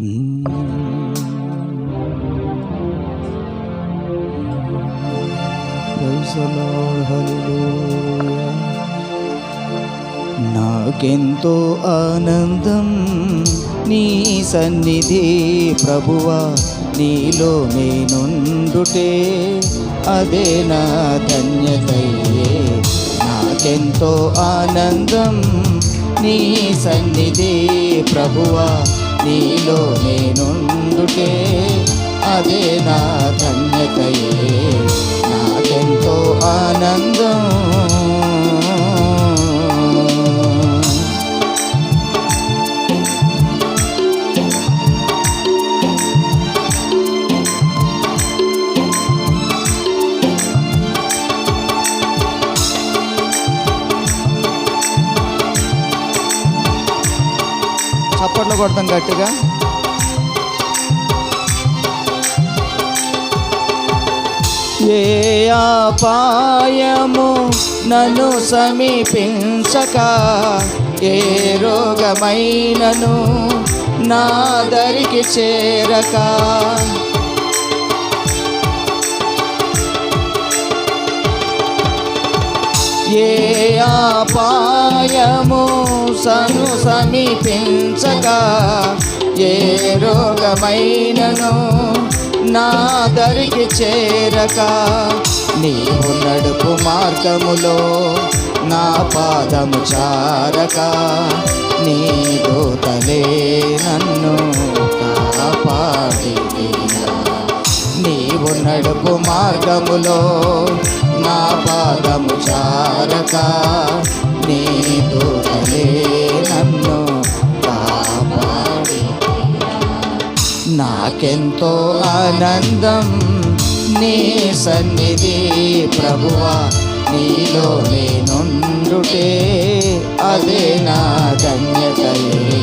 నాకెంతో ఆనందం నీ సన్నిధి ప్రభువా నీలో నేనుండుటే అదే నా ధన్యతయే. నాకెంతో ఆనందం నీ సన్నిధి ప్రభువా నీలో నేనుండుటే అదే నా ధన్యతయే. నాకెంతో ఆనందం చప్పట్లు కొడతాం గట్టిగా. ఏ అపాయము నన్ను సమీపించక ఏ రోగమైనను నా దరికి చేరక. ఏ ఆపాయము సను సమీపించక ఏ రోగమైనను నా దరికి చేరక. నీవు నడుపు మార్గములో నా పాదము చారక. నీ దూతలే నన్ను కాపాడినా నీవు నడుపు మార్గములో నా పాదము చారక నీ దూతలే నన్ను కాపాడి. నాకెంతో ఆనందం నీ సన్నిధి ప్రభువా నీలో నేనుండుటే అదే నా ధన్యతయే.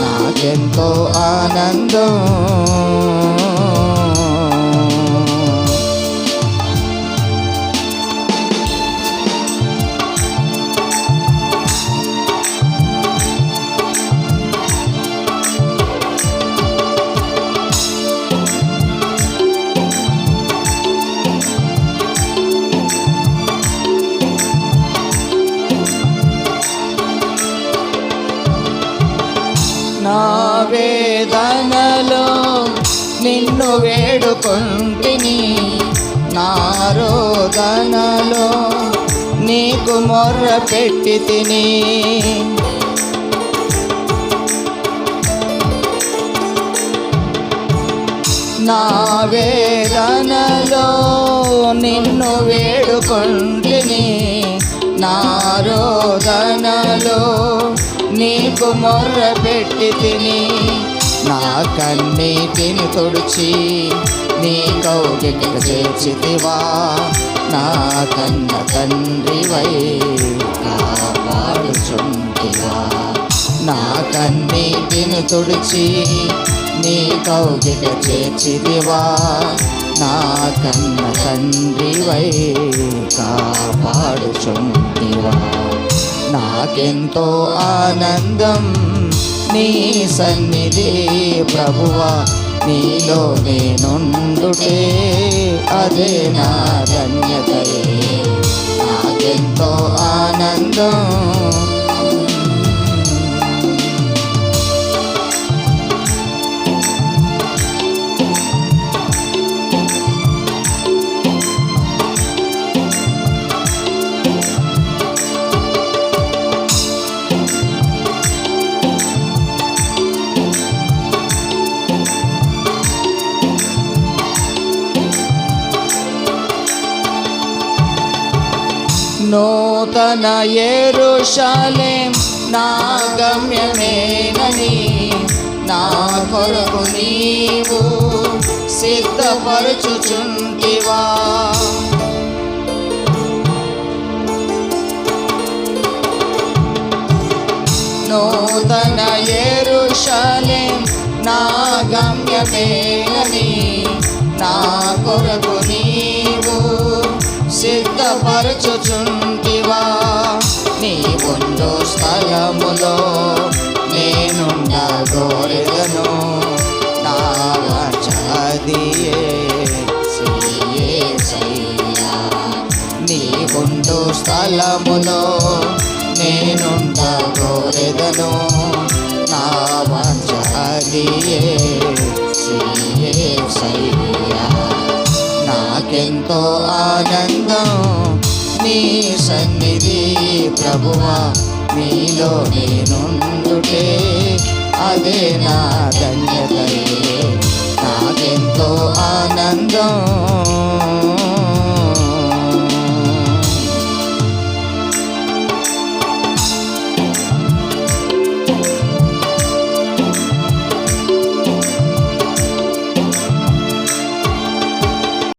నాకెంతో ఆనందం నా వేదనలో నిన్ను వేడుకొంటిని నా రోదనలో నీకు మొర్ర పెట్టి తిని. నా వేదనలో నిన్ను వేడుకుంటు నీకు మొర్ర పెట్టి తిని నా కన్నీటిని తుడిచి నీ కౌగిట చేర్చితివా నా కన్న తండ్రివై కాపాడుచుంటివా. నా కన్నీటిని తుడిచి నీ కౌగిట చేర్చితివా నా కన్న తండ్రివై కాపాడుచుంటివా. నాకెంతో ఆనందం. నీ సన్నిధి ప్రభువా నీలో నేనుండుటే అదే నా ధన్యతయే. నాకెంతో ఆనందం. నూతన ఎరుషలేం నా గమ్యమేనని నా కొరకు నీవు సిద్ధపరచుచుంటివా. నూతన ఎరుషలేం నా గమ్యమేనని నా కొరకు స్థలములో నేనుండ కోరెదను. నా వంశ నాకెంతో ఆనందం నీ సన్నిధి ప్రభువా. నీలో నేనుండుటే అదే నా ధన్యత.